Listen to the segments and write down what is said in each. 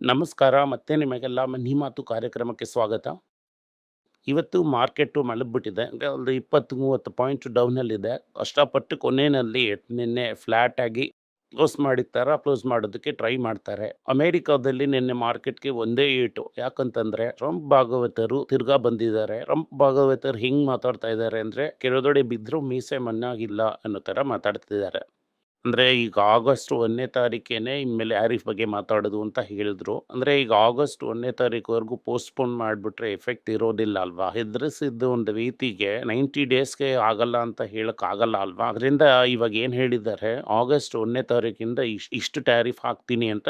ನಮಸ್ಕಾರ ಮತ್ತೆ ನಿಮಗೆಲ್ಲ ಮನಿ ಮಾತು ಕಾರ್ಯಕ್ರಮಕ್ಕೆ ಸ್ವಾಗತ. ಇವತ್ತು ಮಾರ್ಕೆಟು ಮಲಗಿಬಿಟ್ಟಿದೆ ಅಂದರೆ ಒಂದು 20, 30 ಪಾಯಿಂಟ್ ಡೌನಲ್ಲಿದೆ. ಕಷ್ಟಪಟ್ಟು ಕೊನೆಯಲ್ಲಿ ನಿನ್ನೆ ಫ್ಲ್ಯಾಟ್ ಆಗಿ ಕ್ಲೋಸ್ ಮಾಡಿದ ಥರ ಕ್ಲೋಸ್ ಮಾಡೋದಕ್ಕೆ ಟ್ರೈ ಮಾಡ್ತಾರೆ. ಅಮೇರಿಕಾದಲ್ಲಿ ನಿನ್ನೆ ಮಾರ್ಕೆಟ್‌ಗೆ ಒಂದೇ ಏಟು. ಯಾಕಂತಂದ್ರೆ ಟ್ರಂಪ್ ಭಾಗವತರು ತಿರ್ಗಾ ಬಂದಿದ್ದಾರೆ. ಟ್ರಂಪ್ ಭಾಗವತರು ಹಿಂಗ್ ಮಾತಾಡ್ತಾ ಇದ್ದಾರೆ ಅಂದ್ರೆ ಕೆಳಗಡೆ ಬಿದ್ರು ಮೀಸೆ ಮನ್ನಾಗಿಲ್ಲ ಅನ್ನೋ ಥರ ಮಾತಾಡ್ತಿದ್ದಾರೆ. ಅಂದ್ರೆ ಈಗ ಆಗಸ್ಟ್ ಒಂದನೇ ತಾರೀಕೇನೆ ಇನ್ಮೇಲೆ ಆರಿಫ್ ಬಗ್ಗೆ ಮಾತಾಡೋದು ಅಂತ ಹೇಳಿದ್ರು. ಅಂದರೆ ಈಗ ಆಗಸ್ಟ್ ಒಂದನೇ ತಾರೀಕುವರೆಗೂ ಪೋಸ್ಟ್‌ಪೋನ್ ಮಾಡಿಬಿಟ್ರೆ ಎಫೆಕ್ಟ್ ಇರೋದಿಲ್ಲ ಅಲ್ವಾ? ಹೆದರಿಸಿದ್ದು ಒಂದು ರೀತಿಗೆ 90 ಡೇಸ್‌ಗೆ ಆಗಲ್ಲ ಅಂತ ಹೇಳೋಕ್ಕಾಗಲ್ಲ ಅಲ್ವಾ? ಅದರಿಂದ ಇವಾಗ ಏನು ಹೇಳಿದ್ದಾರೆ ಆಗಸ್ಟ್ ಒಂದನೇ ತಾರೀಕಿಂದ ಇಷ್ಟು ಟ್ಯಾರಿಫ್ ಹಾಕ್ತೀನಿ ಅಂತ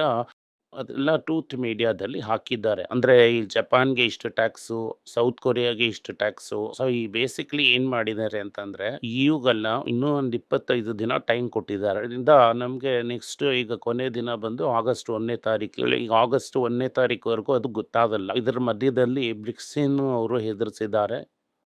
ಅದೆಲ್ಲ ಟೂತ್ ಮೀಡಿಯಾದಲ್ಲಿ ಹಾಕಿದ್ದಾರೆ. ಅಂದರೆ ಈ ಜಪಾನ್‌ಗೆ ಇಷ್ಟು ಟ್ಯಾಕ್ಸು, ಸೌತ್ ಕೊರಿಯಾಗೆ ಇಷ್ಟು ಟ್ಯಾಕ್ಸು. ಸೊ ಈ ಬೇಸಿಕ್ಲಿ ಏನು ಮಾಡಿದ್ದಾರೆ ಅಂತಂದ್ರೆ ಇವುಗಳನ್ನ ಇನ್ನೂ ಒಂದು 25 ದಿನ ಟೈಮ್ ಕೊಟ್ಟಿದ್ದಾರೆ. ಅದರಿಂದ ನಮಗೆ ನೆಕ್ಸ್ಟ್ ಈಗ ಕೊನೆ ದಿನ ಬಂದು ಆಗಸ್ಟ್ ಒಂದನೇ ತಾರೀಕು. ಈಗ ಆಗಸ್ಟ್ 1ನೇ ತಾರೀಕುವರೆಗೂ ಅದು ಗೊತ್ತಾಗಲ್ಲ. ಇದರ ಮಧ್ಯದಲ್ಲಿ ಬ್ರಿಕ್ಸಿನ್ ಅವರು ಹೆದರಿಸಿದ್ದಾರೆ.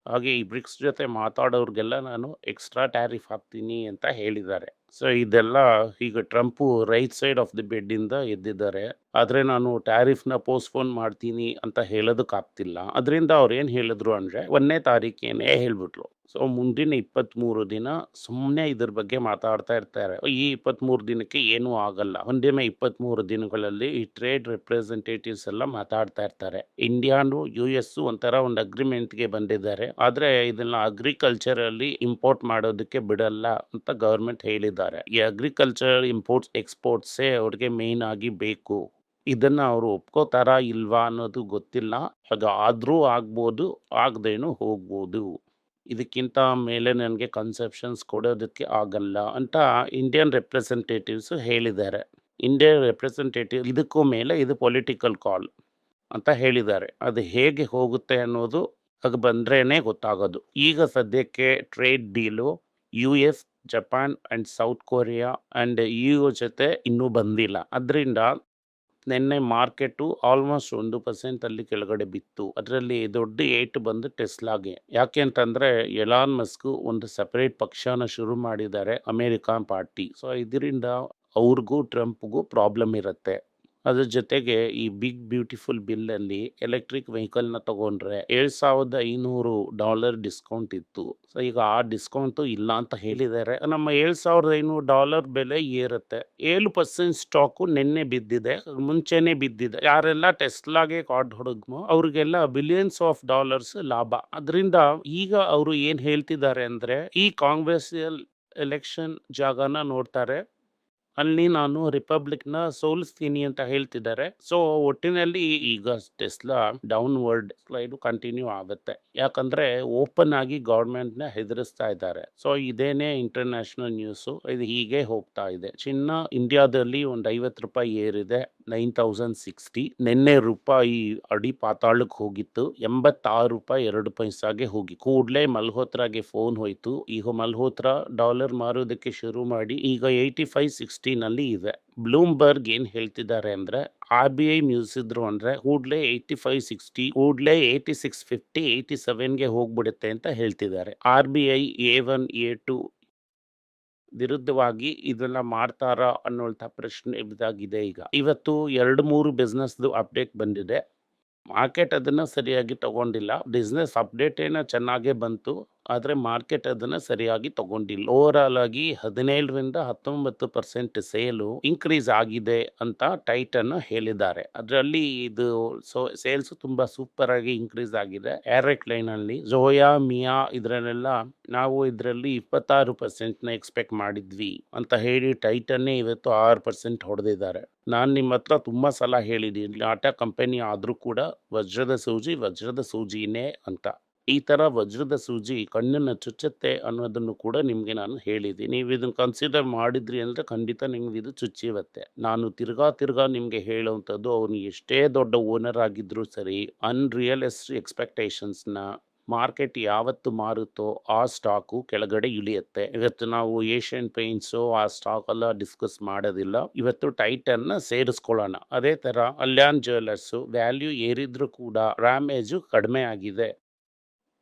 ಹಾಗೆ ಈ ಬ್ರಿಕ್ಸ್ ಜೊತೆ ಮಾತಾಡೋರಿಗೆಲ್ಲ ನಾನು ಎಕ್ಸ್ಟ್ರಾ ಟ್ಯಾರಿಫ್ ಹಾಕ್ತೀನಿ ಅಂತ ಹೇಳಿದ್ದಾರೆ. ಸೊ, ಇದೆಲ್ಲ ಈಗ Trump right side of the ಬೆಡ್ಡಿಂದ ಎದ್ದಿದ್ದಾರೆ. ಆದರೆ ನಾನು ಟ್ಯಾರಿಫ್‌ನ ಪೋಸ್ಟ್‌ಪೋನ್ ಮಾಡ್ತೀನಿ ಅಂತ ಹೇಳೋದಕ್ಕಾಗ್ತಿಲ್ಲ. ಅದರಿಂದ ಅವ್ರು ಏನು ಹೇಳಿದ್ರು ಅಂದ್ರೆ, ಒಂದನೇ ತಾರೀಕೇನೆ ಹೇಳ್ಬಿಟ್ರು. ಸೊ ಮುಂದಿನ 23 ದಿನ ಸುಮ್ಮನೆ ಇದ್ರ ಬಗ್ಗೆ ಮಾತಾಡ್ತಾ ಇರ್ತಾರೆ. ಈ 23 ದಿನಕ್ಕೆ ಏನೂ ಆಗಲ್ಲ. ಮುಂದಿನ 23 ದಿನಗಳಲ್ಲಿ ಈ ಟ್ರೇಡ್ ರೆಪ್ರೆಸೆಂಟೇಟಿವ್ಸ್ ಎಲ್ಲ ಮಾತಾಡ್ತಾ ಇರ್ತಾರೆ. ಇಂಡಿಯಾನು, ಯುಎಸ್ಸು ಒಂಥರ ಒಂದು ಅಗ್ರಿಮೆಂಟ್‌ಗೆ ಬಂದಿದ್ದಾರೆ. ಆದರೆ ಇದನ್ನ ಅಗ್ರಿಕಲ್ಚರಲ್ಲಿ ಇಂಪೋರ್ಟ್ ಮಾಡೋದಕ್ಕೆ ಬಿಡಲ್ಲ ಅಂತ ಗೌರ್ಮೆಂಟ್ ಹೇಳಿದ್ದಾರೆ. ಈ ಅಗ್ರಿಕಲ್ಚರ್ ಇಂಪೋರ್ಟ್ಸ್, ಎಕ್ಸ್‌ಪೋರ್ಟ್ಸೇ ಅವ್ರಿಗೆ ಮೇನ್ ಆಗಿ ಬೇಕು. ಇದನ್ನ ಅವರು ಒಪ್ಕೋತಾರಾ ಇಲ್ವಾ ಅನ್ನೋದು ಗೊತ್ತಿಲ್ಲ. ಹಾಗೆ ಆದ್ರೂ ಆಗ್ಬೋದು, ಆಗದೇನು ಹೋಗ್ಬೋದು. ಇದಕ್ಕಿಂತ ಮೇಲೆ ನನಗೆ ಕನ್ಸೆಪ್ಷನ್ಸ್ ಕೊಡೋದಕ್ಕೆ ಆಗಲ್ಲ ಅಂತ ಇಂಡಿಯನ್ ರೆಪ್ರೆಸೆಂಟೇಟಿವ್ಸು ಹೇಳಿದ್ದಾರೆ. ಇಂಡಿಯನ್ ರೆಪ್ರೆಸೆಂಟೇಟಿವ್ ಇದಕ್ಕೂ ಮೇಲೆ ಇದು ಪೊಲಿಟಿಕಲ್ ಕಾಲ್ ಅಂತ ಹೇಳಿದ್ದಾರೆ. ಅದು ಹೇಗೆ ಹೋಗುತ್ತೆ ಅನ್ನೋದು ಅದು ಬಂದ್ರೇನೆ ಗೊತ್ತಾಗೋದು. ಈಗ ಸದ್ಯಕ್ಕೆ trade deal U S Japan and South Korea and you ಜೊತೆ ಇನ್ನೂ ಬಂದಿಲ್ಲ. ಅದ್ರಿಂದ ನಿನ್ನೆ ಮಾರ್ಕೆಟು ಆಲ್ಮೋಸ್ಟ್ 1% ಅಲ್ಲಿ ಕೆಳಗಡೆ ಬಿತ್ತು. ಅದರಲ್ಲಿ ದೊಡ್ಡ ಏಟ್ ಬಂದು ಟೆಸ್ಲಾಗೆ. ಯಾಕೆ ಅಂತಂದ್ರೆ ಎಲಾನ್ ಮಸ್ಕ್ ಒಂದು ಸಪರೇಟ್ ಪಕ್ಷನ ಶುರು ಮಾಡಿದ್ದಾರೆ ಅಮೆರಿಕನ್ ಪಾರ್ಟಿ. ಸೊ ಇದರಿಂದ ಅವ್ರಿಗೂ ಟ್ರಂಪ್‌ಗೂ ಪ್ರಾಬ್ಲಮ್ ಇರುತ್ತೆ. ಅದ್ರ ಜೊತೆಗೆ ಈ ಬಿಗ್ ಬ್ಯೂಟಿಫುಲ್ ಬಿಲ್ಲಲ್ಲಿ ಎಲೆಕ್ಟ್ರಿಕ್ ವೆಹಿಕಲ್‌ನ ತಗೊಂಡ್ರೆ $7,500 ಡಿಸ್ಕೌಂಟ್ ಇತ್ತು. ಸೊ ಈಗ ಆ ಡಿಸ್ಕೌಂಟು ಇಲ್ಲ ಅಂತ ಹೇಳಿದ್ದಾರೆ. ನಮ್ಮ $7,500 ಬೆಲೆ ಏರುತ್ತೆ. ಏಳು ಪರ್ಸೆಂಟ್ ಸ್ಟಾಕು ನಿನ್ನೆ ಬಿದ್ದಿದೆ. ಮುಂಚೆನೆ ಬಿದ್ದಿದೆ. ಯಾರೆಲ್ಲ ಟೆಸ್ಲಾಗೆ ಕಾರ್ಡ್ ಹೊಡಗ್ಮೋ ಅವ್ರಿಗೆಲ್ಲ ಬಿಲಿಯನ್ಸ್ ಆಫ್ ಡಾಲರ್ಸ್ ಲಾಭ. ಅದರಿಂದ ಈಗ ಅವರು ಏನು ಹೇಳ್ತಿದ್ದಾರೆ ಅಂದ್ರೆ ಈ ಕಾಂಗ್ರೆಸ್ ಎಲೆಕ್ಷನ್ ಜಾಗನ ನೋಡ್ತಾರೆ. ಅಲ್ಲಿ ನಾನು ರಿಪಬ್ಲಿಕ್‌ನ ಸೋಲಿಸ್ತೀನಿ ಅಂತ ಹೇಳ್ತಿದ್ದಾರೆ. ಸೊ ಒಟ್ಟಿನಲ್ಲಿ ಈಗ ಟೆಸ್ಲಾ ಡೌನ್‌ವರ್ಡ್ ಸ್ಲೈಡ್ ಕಂಟಿನ್ಯೂ ಆಗುತ್ತೆ. ಯಾಕಂದ್ರೆ ಓಪನ್ ಆಗಿ ಗವರ್ನಮೆಂಟ್‌ನ ಹೆದರಿಸ್ತಾ ಇದ್ದಾರೆ. ಸೊ ಇದೇನೇ ಇಂಟರ್ನ್ಯಾಷನಲ್ ನ್ಯೂಸ್ ಇದು ಹೀಗೆ ಹೋಗ್ತಾ ಇದೆ. ಚಿನ್ನ ಇಂಡಿಯಾದಲ್ಲಿ ಒಂದು ₹50 ಏರಿದೆ. 9,060 ನಿನ್ನೆ ರೂಪಾಯಿ ಅಡಿ ಪಾತಾಳಕ್ಕೆ ಹೋಗಿತ್ತು. ₹86 ಪೈಸಾಗೆ ಹೋಗಿ ಕೂಡಲೇ ಮಲ್ಹೋತ್ರಾಗೆ ಫೋನ್ ಹೋಯ್ತು. ಈಗ ಮಲ್ಹೋತ್ರಾ ಡಾಲರ್ ಮಾರೋದಕ್ಕೆ ಶುರು ಮಾಡಿ ಈಗ 85, 60ನಲ್ಲಿ ಇದೆ. ಬ್ಲೂಮ್‌ಬರ್ಗ್ ಏನು ಹೇಳ್ತಿದ್ದಾರೆ ಅಂದ್ರೆ ಕೂಡಲೇ ಏಯ್ಟಿ ಅಂದ್ರೆ ಸಿಕ್ಸ್ಟಿ 85, 60 ಕೂಡ್ಲೇ 86, 50, 87ಗೆ ಹೋಗ್ಬಿಡುತ್ತೆ ಅಂತ ಹೇಳ್ತಿದ್ದಾರೆ. R B I A one A two ವಿರುದ್ಧವಾಗಿ ಇದನ್ನ ಮಾಡ್ತಾರಾ ಅನ್ನುವಂಥ ಪ್ರಶ್ನೆ ಇದಾಗಿದೆ ಈಗ. ಇವತ್ತು 2, 3 ಬಿಸ್ನೆಸ್‌ದು ಅಪ್ಡೇಟ್ ಬಂದಿದೆ. ಮಾರ್ಕೆಟ್ ಅದನ್ನ ಸರಿಯಾಗಿ ತಗೊಂಡಿಲ್ಲ. ಬಿಸ್ನೆಸ್ ಅಪ್ಡೇಟ್ ಏನೋ ಚೆನ್ನಾಗೇ ಬಂತು. ಆದ್ರೆ ಮಾರ್ಕೆಟ್ ಅದನ್ನು ಸರಿಯಾಗಿ ತಗೊಂಡಿಲ್ಲ. ಓವರಾಲ್ ಆಗಿ 17-19% ಸೇಲು ಇನ್ಕ್ರೀಸ್ ಆಗಿದೆ ಅಂತ ಟೈಟನ್ ಹೇಳಿದ್ದಾರೆ. ಅದರಲ್ಲಿ ಇದು ಸೊ ಸೇಲ್ಸ್ ತುಂಬಾ ಸೂಪರ್ ಆಗಿ ಇನ್ಕ್ರೀಸ್ ಆಗಿದೆ. ಏರೆಕ್ ಲೈನಲ್ಲಿ ಜೋಯಾ, ಮಿಯಾ ಇದರಲ್ಲೆಲ್ಲ ನಾವು ಇದರಲ್ಲಿ ಇಪ್ಪತ್ತಾರು ಪರ್ಸೆಂಟ್ನ ಎಕ್ಸ್‌ಪೆಕ್ಟ್ ಮಾಡಿದ್ವಿ ಅಂತ ಹೇಳಿ ಟೈಟನ್ನೇ ಇವತ್ತು ಆರು ಪರ್ಸೆಂಟ್ ಹೊಡೆದಿದ್ದಾರೆ. ನಾನು ನಿಮ್ಮ ಹತ್ರ ತುಂಬಾ ಸಲ ಹೇಳಿದ್ದೀನಿ ಟಾಟಾ ಕಂಪನಿ ಆದರೂ ಕೂಡ ವಜ್ರದ ಸೂಜಿ ವಜ್ರದ ಸೂಜಿನೇ ಅಂತ. ಈ ಥರ ವಜ್ರದ ಸೂಜಿ ಕಣ್ಣನ್ನು ಚುಚ್ಚುತ್ತೆ ಅನ್ನೋದನ್ನು ಕೂಡ ನಿಮಗೆ ನಾನು ಹೇಳಿದ್ದೀನಿ. ನೀವು ಇದನ್ನು ಕನ್ಸಿಡರ್ ಮಾಡಿದ್ರಿ ಅಂದರೆ ಖಂಡಿತ ನಿಮ್ಗೆ ಇದು ಚುಚ್ಚಿರುತ್ತೆ. ನಾನು ತಿರ್ಗಾ ತಿರ್ಗಾ ನಿಮಗೆ ಹೇಳುವಂಥದ್ದು, ಅವನು ಎಷ್ಟೇ ದೊಡ್ಡ ಓನರ್ ಆಗಿದ್ದರೂ ಸರಿ ಅನ್‌ರಿಯಲಿಸ್ಟಿಕ್ ಎಕ್ಸ್‌ಪೆಕ್ಟೇಷನ್ಸ್‌ನ ಮಾರ್ಕೆಟ್ ಯಾವತ್ತು ಮಾರುತ್ತೋ ಆ ಸ್ಟಾಕು ಕೆಳಗಡೆ ಇಳಿಯುತ್ತೆ. ಇವತ್ತು ನಾವು ಏಷ್ಯನ್ ಪೇಂಟ್ಸು ಆ ಸ್ಟಾಕ್ ಎಲ್ಲ ಡಿಸ್ಕಸ್ ಮಾಡೋದಿಲ್ಲ. ಇವತ್ತು ಟೈಟನ್‌ನ ಸೇರಿಸ್ಕೊಳ್ಳೋಣ. ಅದೇ ತರ ಅಲ್ಯಾನ್ ಜ್ಯುವೆಲ್ಲರ್ಸು ವ್ಯಾಲ್ಯೂ ಏರಿದ್ರೂ ಕೂಡ ರ್ಯಾಮೇಜು ಕಡಿಮೆ ಆಗಿದೆ.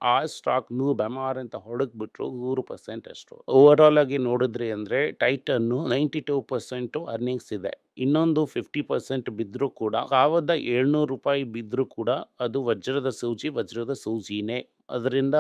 ಆ ಸ್ಟಾಕ್‌ನು ಬೆಮಾರ್ ಅಂತ ಹೊಡೆದ್ಬಿಟ್ರು ನೂರು ಪರ್ಸೆಂಟ್ ಅಷ್ಟು. ಓವರಾಲ್ ಆಗಿ ನೋಡಿದ್ರಿ ಅಂದರೆ ಟೈಟನ್ನು 92% ಅರ್ನಿಂಗ್ಸ್ ಇದೆ. ಇನ್ನೊಂದು ಫಿಫ್ಟಿ ಪರ್ಸೆಂಟ್ ಬಿದ್ದರೂ ಕೂಡ ₹1,700 ಬಿದ್ರೂ ಕೂಡ ಅದು ವಜ್ರದ ಸೂಜಿ, ವಜ್ರದ ಸೂಜಿನೇ. ಅದರಿಂದ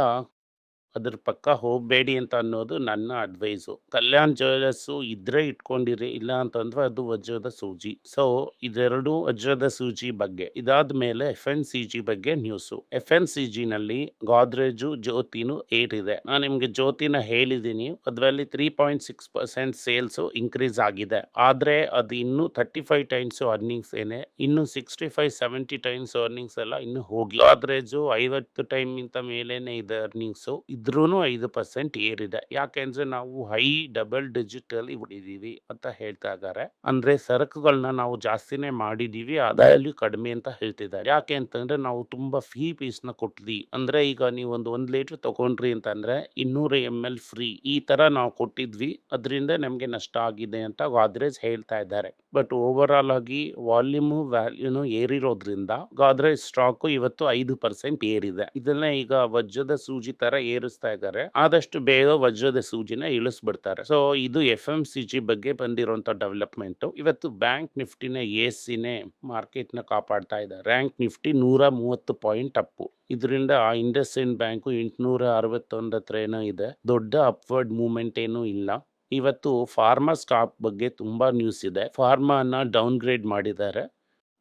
ಅದ್ರ ಪಕ್ಕ ಹೋಗಬೇಡಿ ಅಂತ ಅನ್ನೋದು ನನ್ನ ಅಡ್ವೈಸು. ಕಲ್ಯಾಣ್ ಜ್ಯುವೆಲರ್ಸು ಇದ್ರೆ ಇಟ್ಕೊಂಡಿರಿ ಇಲ್ಲ ಅಂತಂದ್ರೆ ಅದು ವಜ್ರದ ಸೂಜಿ. ಸೊ ಇದೆರಡು ವಜ್ರದ ಸೂಜಿ ಬಗ್ಗೆ. ಇದಾದ ಮೇಲೆ ಎಫ್-ಎನ್-ಸಿ-ಜಿ ಬಗ್ಗೆ ನ್ಯೂಸು. ಎಫ್-ಎನ್-ಸಿ-ಜಿನಲ್ಲಿ ಗೋದ್ರೇಜು, ಜ್ಯೋತಿನು ಏರಿದೆ. ನಾನು ನಿಮ್ಗೆ ಜ್ಯೋತಿನ ಹೇಳಿದೀನಿ. ಅದ್ರಲ್ಲಿ 3.6% ಸೇಲ್ಸು ಇನ್ಕ್ರೀಸ್ ಆಗಿದೆ. ಆದ್ರೆ ಅದು ಇನ್ನೂ 35 ಟೈಮ್ಸ್ ಅರ್ನಿಂಗ್ಸ್ ಏನೇ ಇನ್ನು 65, 70 ಟೈಮ್ಸ್ ಅರ್ನಿಂಗ್ಸ್ ಎಲ್ಲ ಇನ್ನು ಹೋಗಿ ಗೋದ್ರೇಜು 50 ಟೈಮ್‌ಗಿಂತ ಮೇಲೇನೆ ಇದೆ ಅರ್ನಿಂಗ್ಸು. ಇದ್ರೂನು 5% ಏರಿದೆ. ಯಾಕೆಂದ್ರೆ ನಾವು ಹೈ ಡಬಲ್ ಡಿಜಿಟ್ ಅಲ್ಲಿ ಹೊಡಿದೀವಿ ಅಂತ ಹೇಳ್ತಾ ಇದ್ದಾರೆ. ಅಂದ್ರೆ ಸರಕುಗಳನ್ನ ನಾವು ಜಾಸ್ತಿನೇ ಮಾಡಿದೀವಿ. ಆದಾಯದಲ್ಲಿ ಕಡಿಮೆ ಅಂತ ಹೇಳ್ತಿದ್ದಾರೆ. ಯಾಕೆ ಅಂತಂದ್ರೆ ನಾವು ತುಂಬಾ ಫ್ರೀ ನ ಕೊಟ್ವಿ. ಅಂದ್ರೆ ಈಗ ನೀವು ಒಂದು ಒಂದ್ ಲೀಟರ್ ತಗೊಂಡ್ರಿ ಅಂತಂದ್ರೆ 200 ಎಂಎಲ್ ಫ್ರೀ. ಈ ತರ ನಾವು ಕೊಟ್ಟಿದ್ವಿ. ಅದರಿಂದ ನಮ್ಗೆ ನಷ್ಟ ಆಗಿದೆ ಅಂತ ಗಾದ್ರೇಜ್ ಹೇಳ್ತಾ ಇದ್ದಾರೆ. ಬಟ್ ಓವರಾಲ್ ಆಗಿ ವಾಲ್ಯೂಮು, ವ್ಯಾಲ್ಯೂನು ಏರಿರೋದ್ರಿಂದ ಗಾದ್ರೇಜ್ ಸ್ಟಾಕ್ ಇವತ್ತು ಐದು ಪರ್ಸೆಂಟ್ ಏರಿದೆ. ಇದನ್ನ ಈಗ ವಜ್ರದ ಸೂಜಿ ತರ ಏರಿಸ್ತಾ ಇದ್ದಾರೆ. ಆದಷ್ಟು ಬೇಗ ವಜ್ರದ ಸೂಜಿನ ಇಳಿಸ್ಬಿಡ್ತಾರೆ. ಸೊ ಇದು ಎಫ್-ಎಂ-ಸಿ-ಜಿ ಬಗ್ಗೆ ಬಂದಿರುವಂತ ಡೆವಲಪ್ಮೆಂಟ್ ಇವತ್ತು ಬ್ಯಾಂಕ್ ನಿಫ್ಟಿನ ಮಾರ್ಕೆಟ್ನ ಕಾಪಾಡ್ತಾ ಇದೆ. Rank Nifty 130 point up. ಇದರಿಂದ ಇಂಡಸ್ ಇಂಡ್ ಬ್ಯಾಂಕ್ ಬ್ಯಾಂಕು 861 ಹತ್ರ ಏನೋ ಇದೆ. ದೊಡ್ಡ ಅಪ್ವರ್ಡ್ ಮೂವ್‌ಮೆಂಟ್ ಏನೂ ಇಲ್ಲ. ಇವತ್ತು ಫಾರ್ಮಾ ಸ್ಟಾಕ್ ಬಗ್ಗೆ ತುಂಬಾ ನ್ಯೂಸ್ ಇದೆ. ಫಾರ್ಮಾನ ಡೌನ್‌ಗ್ರೇಡ್ ಮಾಡಿದ್ದಾರೆ.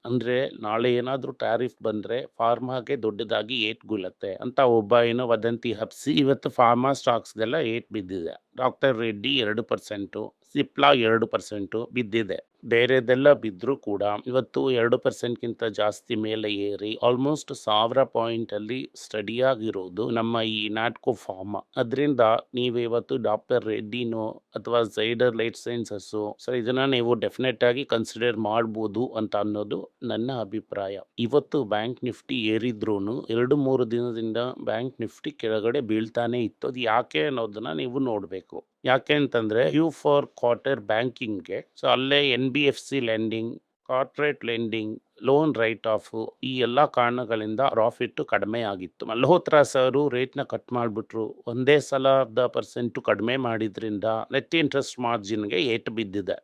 ಅಂದ್ರೆ ನಾಳೆ ಏನಾದರೂ ಟ್ಯಾರಿಫ್ ಬಂದ್ರೆ ಫಾರ್ಮಾಗೆ ದೊಡ್ಡದಾಗಿ ಏಟ್ ಬೀಳತ್ತೆ ಅಂತ ಒಬ್ಬ ಏನೋ ವದಂತಿ ಹಬ್ಸಿ ಇವತ್ತು ಫಾರ್ಮಾ ಸ್ಟಾಕ್ಸ್‌ಗೆಲ್ಲ ಏಟ್ ಬಿದ್ದಿದೆ. ಡಾಕ್ಟರ್ ರೆಡ್ಡಿ ಎರಡು ಪರ್ಸೆಂಟು ಸಿಪ್ಲಾ ಎರಡು ಪರ್ಸೆಂಟು ಬಿದ್ದಿದೆ. ಬೇರೆದೆಲ್ಲ ಬಿದ್ದರೂ ಕೂಡ ಇವತ್ತು ಎರಡು ಪರ್ಸೆಂಟ್ಗಿಂತ ಜಾಸ್ತಿ ಮೇಲೆ ಏರಿ ಆಲ್ಮೋಸ್ಟ್ ಸಾವಿರ ಪಾಯಿಂಟಲ್ಲಿ ಸ್ಟಡಿಯಾಗಿರೋದು ನಮ್ಮ ಈ ನ್ಯಾಟ್ಕೋ ಫಾರ್ಮ ಅದರಿಂದ ನೀವು ಇವತ್ತು ಡಾಕ್ಟರ್ ರೆಡ್ಡಿನೋ ಅಥವಾ ಝೈಡರ್ ಲೈಟ್ ಸೈನ್ಸಸ್ಸು ಸೊ ಇದನ್ನು ನೀವು ಡೆಫಿನೆಟ್ ಆಗಿ ಕನ್ಸಿಡರ್ ಮಾಡ್ಬೋದು ಅಂತ ಅನ್ನೋದು ನನ್ನ ಅಭಿಪ್ರಾಯ. ಇವತ್ತು ಬ್ಯಾಂಕ್ ನಿಫ್ಟಿ ಏರಿದ್ರೂ ಎರಡು ಮೂರು ದಿನದಿಂದ ಬ್ಯಾಂಕ್ ನಿಫ್ಟಿ ಕೆಳಗಡೆ ಬೀಳ್ತಾನೆ ಇತ್ತು. ಅದು ಯಾಕೆ ಅನ್ನೋದನ್ನ ನೀವು ನೋಡಬೇಕು ಯಾಕೆ ಅಂತಂದ್ರೆ ಕ್ಯೂ4 ಕ್ವಾರ್ಟರ್ ಬ್ಯಾಂಕಿಂಗ್‌ಗೆ ಸೊ ಅಲ್ಲೇ NBFC lending, corporate lending, loan write off ಈ ಎಲ್ಲ ಕಾರಣಗಳಿಂದ ಪ್ರಾಫಿಟ್ ಕಡಿಮೆ ಆಗಿತ್ತು. ಮಲ್ಹೋತ್ರಾ ಸರು ರೇಟ್‌ನ ಕಟ್ ಮಾಡಿಬಿಟ್ರು ಒಂದೇ ಸಲ ಅರ್ಧ ಪರ್ಸೆಂಟ್ ಕಡಿಮೆ ಮಾಡಿದ್ರಿಂದ ನೆಟ್ ಇಂಟ್ರೆಸ್ಟ್ ಮಾರ್ಜಿನ್‌ಗೆ ಏಟು ಬಿದ್ದಿದೆ.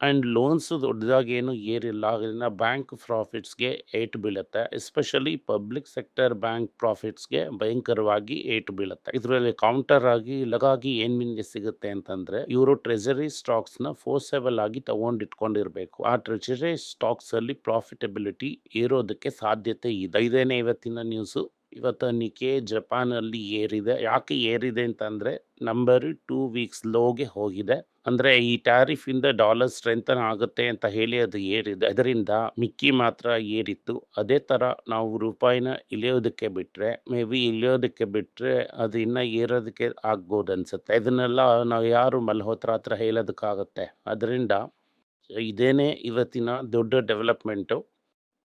ಅಂಡ್ ಲೋನ್ಸ್ ದೊಡ್ಡದಾಗೇನು ಏರಿಲ್ಲ. ಅದರಿಂದ ಬ್ಯಾಂಕ್ ಪ್ರಾಫಿಟ್ಸ್‌ಗೆ ಏಟು ಬೀಳುತ್ತೆ. ಎಸ್ಪೆಷಲಿ ಪಬ್ಲಿಕ್ ಸೆಕ್ಟರ್ ಬ್ಯಾಂಕ್ ಪ್ರಾಫಿಟ್ಸ್‌ಗೆ ಭಯಂಕರವಾಗಿ ಏಟು ಬೀಳುತ್ತೆ. ಇದರಲ್ಲಿ ಕೌಂಟರ್ ಆಗಿ ಲಗಾಗಿ ಏನು ನಿಮಗೆ ಸಿಗುತ್ತೆ ಅಂತಂದರೆ, ಇವರು ಟ್ರೆಜರಿ ಸ್ಟಾಕ್ಸ್‌ನ ಫೋರ್ಸೆಬಲ್ ಆಗಿ ತಗೊಂಡಿಟ್ಕೊಂಡಿರ್ಬೇಕು. ಆ ಟ್ರೆಜರಿ ಸ್ಟಾಕ್ಸಲ್ಲಿ ಪ್ರಾಫಿಟಬಿಲಿಟಿ ಏರೋದಕ್ಕೆ ಸಾಧ್ಯತೆ ಇದೆ. ಇದೇನೇ ಇವತ್ತಿನ ನ್ಯೂಸು. ಇವತ್ತು ನಿಕೆ ಜಪಾನಲ್ಲಿ ಏರಿದೆ. ಯಾಕೆ ಏರಿದೆ ಅಂತಂದರೆ, ನಂಬರ್ ಟೂ ವೀಕ್ಸ್ ಲೋಗೆ ಹೋಗಿದೆ. ಅಂದ್ರೆ ಈ ಟ್ಯಾರಿಫ್ ಇಂದ ಡಾಲರ್ ಸ್ಟ್ರೆಂಥನ್ ಆಗುತ್ತೆ ಅಂತ ಹೇಳಿ ಅದು ಏರಿದೆ. ಅದರಿಂದ ಮಿಕ್ಕಿ ಮಾತ್ರ ಏರಿತ್ತು. ಅದೇ ತರ ನಾವು ರೂಪಾಯಿನ ಇಳಿಯೋದಕ್ಕೆ ಬಿಟ್ಟರೆ ಮೇ ಬಿ ಇಳಿಯೋದಕ್ಕೆ ಬಿಟ್ಟರೆ ಅದು ಇನ್ನ ಏರೋದಕ್ಕೆ ಆಗ್ಬೋದು ಅನ್ಸುತ್ತೆ. ಇದನ್ನೆಲ್ಲ ನಾವು ಯಾರು ಮಲ್ಹೋತ್ರ ಹತ್ರ ಹೇಳೋದಕ್ಕಾಗುತ್ತೆ. ಅದರಿಂದ ಇದೇನೇ ಇವತ್ತಿನ ದೊಡ್ಡ ಡೆವಲಪ್‌ಮೆಂಟು.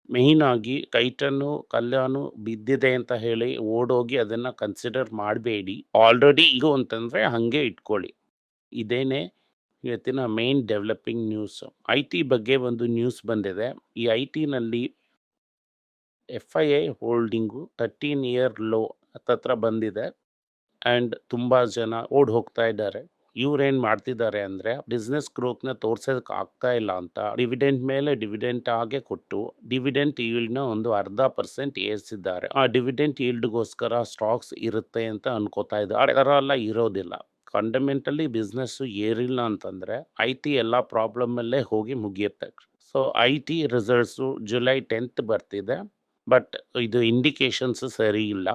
ಮೇಯ್ನ್ ಆಗಿ ಟೈಟನ್ನು, ಕಲ್ಯಾಣು ಬಿದ್ದಿದೆ ಅಂತ ಹೇಳಿ ಓಡೋಗಿ ಅದನ್ನ ಕನ್ಸಿಡರ್ ಮಾಡಬೇಡಿ ಆಲ್ರೆಡಿ ಇದು ಅಂತಂದ್ರೆ ಹಾಗೆ ಇಟ್ಕೊಳ್ಳಿ. ಇದೇನೆ ಇವತ್ತಿನ main developing news I T ಬಗ್ಗೆ ಒಂದು ನ್ಯೂಸ್ ಬಂದಿದೆ. ಈ I ಟಿನಲ್ಲಿ F I I holding 13 year low ಹತ್ತತ್ರ ಬಂದಿದೆ. ಆ್ಯಂಡ್ ತುಂಬ ಜನ ಓಡ್ ಹೋಗ್ತಾ ಇದ್ದಾರೆ. ಇವ್ರೇನ್ ಮಾಡ್ತಿದ್ದಾರೆ ಅಂದರೆ ಬಿಸ್ನೆಸ್ ಗ್ರೋತ್‌ನ ತೋರ್ಸೋದಕ್ಕೆ ಆಗ್ತಾ ಇಲ್ಲ ಅಂತ ಡಿವಿಡೆಂಟ್ ಮೇಲೆ ಡಿವಿಡೆಂಟ್ ಆಗೇ ಕೊಟ್ಟು ಡಿವಿಡೆಂಟ್ ಈಲ್ಡ್ನ ಒಂದು ಅರ್ಧ ಪರ್ಸೆಂಟ್ ಏರಿಸಿದ್ದಾರೆ. ಆ ಡಿವಿಡೆಂಟ್ ಈಲ್ಡ್ಗೋಸ್ಕರ ಸ್ಟಾಕ್ಸ್ ಇರುತ್ತೆ ಅಂತ ಅನ್ಕೋತಾ ಇದ್ದಾರೆ. ಥರ ಎಲ್ಲ ಇರೋದಿಲ್ಲ. ಫಂಡಮೆಂಟಲಿ ಬಿಸ್ನೆಸ್ಸು ಏರಿಲ್ಲ ಅಂತಂದರೆ ಐ ಟಿ ಎಲ್ಲ ಪ್ರಾಬ್ಲಮಲ್ಲೇ ಹೋಗಿ ಮುಗಿಯುತ್ತೆ. So, I T results July 10th ಬರ್ತಿದೆ. ಬಟ್ ಇದು ಇಂಡಿಕೇಷನ್ಸ್ ಸರಿ ಇಲ್ಲ.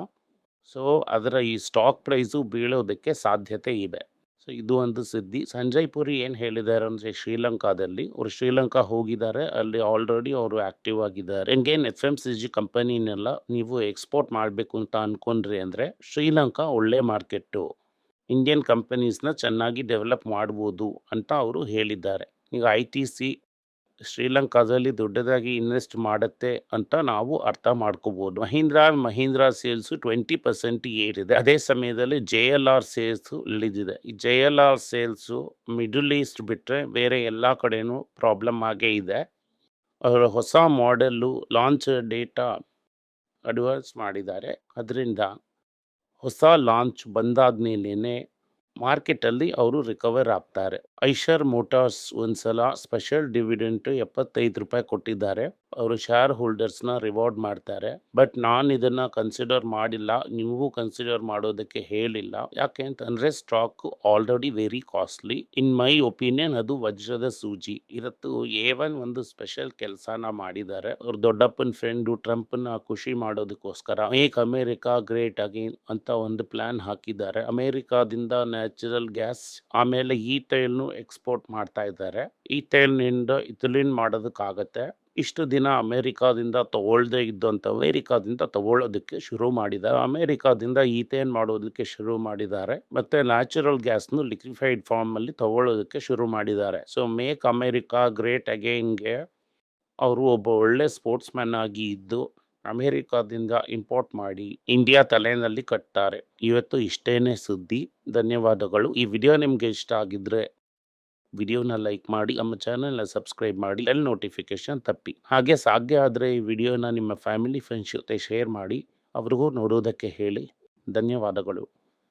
ಸೊ, ಅದರ ಈ ಸ್ಟಾಕ್ ಪ್ರೈಸು ಬೀಳೋದಕ್ಕೆ ಸಾಧ್ಯತೆ ಇದೆ. ಸೊ ಇದು ಒಂದು ಸುದ್ದಿ. ಸಂಜಯ್ ಪುರಿ ಏನು ಹೇಳಿದ್ದಾರೆ ಅಂದರೆ ಶ್ರೀಲಂಕಾದಲ್ಲಿ, ಅವರು ಶ್ರೀಲಂಕಾ ಹೋಗಿದ್ದಾರೆ. ಅಲ್ಲಿ ಆಲ್ರೆಡಿ ಅವರು ಆ್ಯಕ್ಟಿವ್ ಆಗಿದ್ದಾರೆ. ಹೆಂಗೇನು ಎಫ್ ಎಂ ಸಿ ಜಿ ಕಂಪನಿನೆಲ್ಲ ನೀವು ಎಕ್ಸ್‌ಪೋರ್ಟ್ ಮಾಡಬೇಕು ಅಂತ ಅಂದ್ಕೊಂಡ್ರಿ ಅಂದರೆ ಶ್ರೀಲಂಕಾ ಒಳ್ಳೆ ಮಾರ್ಕೆಟ್ಟು. ಇಂಡಿಯನ್ ಕಂಪನೀಸ್‌ನ ಚೆನ್ನಾಗಿ ಡೆವಲಪ್ ಮಾಡ್ಬೋದು ಅಂತ ಅವರು ಹೇಳಿದ್ದಾರೆ. ಈಗ ಐಟಿಸಿ ಶ್ರೀಲಂಕಾದಲ್ಲಿ ದೊಡ್ಡದಾಗಿ ಇನ್ವೆಸ್ಟ್ ಮಾಡುತ್ತೆ ಅಂತ ನಾವು ಅರ್ಥ ಮಾಡ್ಕೋಬೋದು ಮಹೀಂದ್ರಾ ಮಹೀಂದ್ರ ಸೇಲ್ಸು 20% ಏರಿದೆ. ಅದೇ ಸಮಯದಲ್ಲಿ ಜೆ-ಎಲ್-ಆರ್ ಸೇಲ್ಸು ಇಳಿದಿದೆ. ಈ ಜೆ-ಎಲ್-ಆರ್ ಸೇಲ್ಸು ಮಿಡಲ್ ಈಸ್ಟ್ ಬಿಟ್ಟರೆ ಬೇರೆ ಎಲ್ಲ ಕಡೆನೂ ಪ್ರಾಬ್ಲಮ್ ಆಗೇ ಇದೆ. ಅವರ ಹೊಸ ಮಾಡೆಲ್ಲು ಲಾಂಚ್ ಡೇಟಾ ಅಡ್ವಾನ್ಸ್ ಮಾಡಿದ್ದಾರೆ. ಅದರಿಂದ ಹೊಸ ಲಾಂಚ್ ಬಂದಾದ್ಮೇಲೇನೆ ಮಾರ್ಕೆಟಲ್ಲಿ ಅವರು ರಿಕವರ್ ಆಗ್ತಾರೆ ಐಷರ್ ಮೋಟಾರ್ಸ್ ಒಂದ್ಸಲ ಸ್ಪೆಷಲ್ ಡಿವಿಡೆಂಟ್ ಎಪ್ಪತ್ತೈದು ರೂಪಾಯಿ ಕೊಟ್ಟಿದ್ದಾರೆ. ಅವರು ಶೇರ್ ಹೋಲ್ಡರ್ಸ್ನ ರಿವಾರ್ಡ್ ಮಾಡ್ತಾರೆ. ಬಟ್ ನಾನು ಇದನ್ನ ಕನ್ಸಿಡರ್ ಮಾಡಿಲ್ಲ. ನೀವು ಕನ್ಸಿಡರ್ ಮಾಡೋದಕ್ಕೆ ಹೇಳಿಲ್ಲ. ಯಾಕೆ ಅಂತಂದ್ರೆ stock already very costly. In my opinion ಅದು ವಜ್ರದ ಸೂಜಿ. ಇವತ್ತು ಒನ್ ಒಂದು ಸ್ಪೆಷಲ್ ಕೆಲಸನ ಮಾಡಿದ್ದಾರೆ. ಅವ್ರ ದೊಡ್ಡಪ್ಪನ ಫ್ರೆಂಡು ಟ್ರಂಪ್ನ ಖುಷಿ ಮಾಡೋದಕ್ಕೋಸ್ಕರ ಮೇಕ್ ಅಮೆರಿಕಾ ಗ್ರೇಟ್ ಅಗೇನ್ ಅಂತ ಒಂದು ಪ್ಲಾನ್ ಹಾಕಿದ್ದಾರೆ. ಅಮೆರಿಕಾದಿಂದ ನ್ಯಾಚುರಲ್ ಗ್ಯಾಸ್, ಆಮೇಲೆ ಈ ತೈಲ್ನು ಎಕ್ಸ್ಪೋರ್ಟ್ ಮಾಡ್ತಾ ಇದ್ದಾರೆ. ಈ ತೈಲ್ನಿಂದ ಇಥಿಲಿನ್ ಮಾಡೋದಕ್ಕಾಗತ್ತೆ. ಇಷ್ಟು ದಿನ ಅಮೇರಿಕಾದಿಂದ ತಗೊಳ್ದೇ ಇದ್ದಂಥ ಅಮೇರಿಕಾದಿಂದ ತಗೊಳ್ಳೋದಕ್ಕೆ ಶುರು ಮಾಡಿದ್ದಾರೆ. ಅಮೇರಿಕಾದಿಂದ ಈಥೇನ್ ಮಾಡೋದಕ್ಕೆ ಶುರು ಮಾಡಿದ್ದಾರೆ. ಮತ್ತೆ ನ್ಯಾಚುರಲ್ ಗ್ಯಾಸ್ನು ಲಿಕ್ವಿಫೈಡ್ ಫಾರ್ಮ್ ಅಲ್ಲಿ ತಗೊಳ್ಳೋದಕ್ಕೆ ಶುರು ಮಾಡಿದ್ದಾರೆ. ಸೊ, ಮೇಕ್ ಅಮೇರಿಕಾ ಗ್ರೇಟ್ ಅಗೇನ್ಗೆ ಅವರು ಒಬ್ಬ ಒಳ್ಳೆ ಸ್ಪೋರ್ಟ್ಸ್ ಮ್ಯಾನ್ ಆಗಿ ಇದ್ದು, ಅಮೇರಿಕಾದಿಂದ ಇಂಪೋರ್ಟ್ ಮಾಡಿ ಇಂಡಿಯಾ ತಲೆಯಲ್ಲಿ ಕಟ್ತಾರೆ. ಇವತ್ತು ಇಷ್ಟೇನೆ ಸುದ್ದಿ. ಧನ್ಯವಾದಗಳು. ಈ ವಿಡಿಯೋ ನಿಮಗೆ ಇಷ್ಟ ಆಗಿದ್ರೆ ವಿಡಿಯೋನ ಲೈಕ್ ಮಾಡಿ, ನಮ್ಮ ಚಾನಲ್ನ ಸಬ್ಸ್ಕ್ರೈಬ್ ಮಾಡಿ ಅಲ್ಲಿ ನೋಟಿಫಿಕೇಶನ್ ತಪ್ಪಿ. ಹಾಗೆ ಸಾಧ್ಯ ಆದರೆ ಈ ವಿಡಿಯೋನ ನಿಮ್ಮ ಫ್ಯಾಮಿಲಿ, ಫ್ರೆಂಡ್ಸ್ ಜೊತೆ ಶೇರ್ ಮಾಡಿ, ಅವ್ರಿಗೂ ನೋಡೋದಕ್ಕೆ ಹೇಳಿ. ಧನ್ಯವಾದಗಳು.